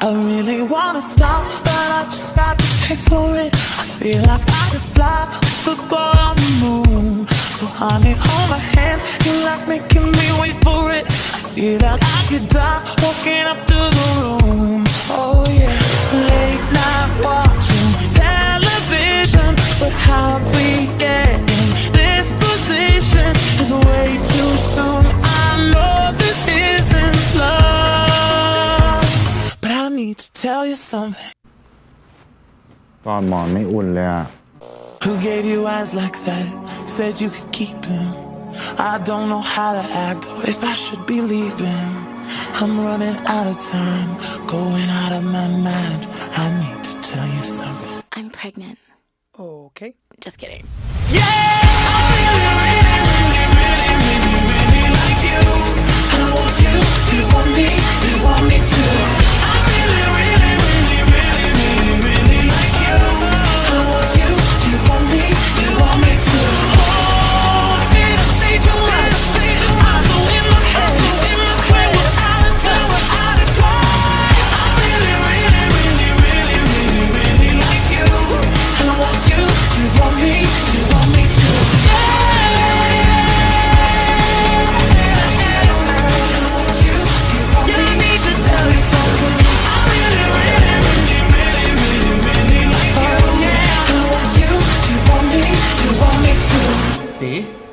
I really wanna stop, but I just got the taste for it. I feel like I could fly with the ball on the moon. So honey, hold my hand, you like making me wait for it. I feel like I could die walking to tell you something. ตอนหมอนไม่อุ่นเลยอ่ะ Who gave you eyes like that? Said you could keep them. I don't know how to act or if I should be leaving. I'm running out of time, going out of my mind. I need to tell you something. I'm pregnant. Okay. Just kidding. Yeah! Namaste.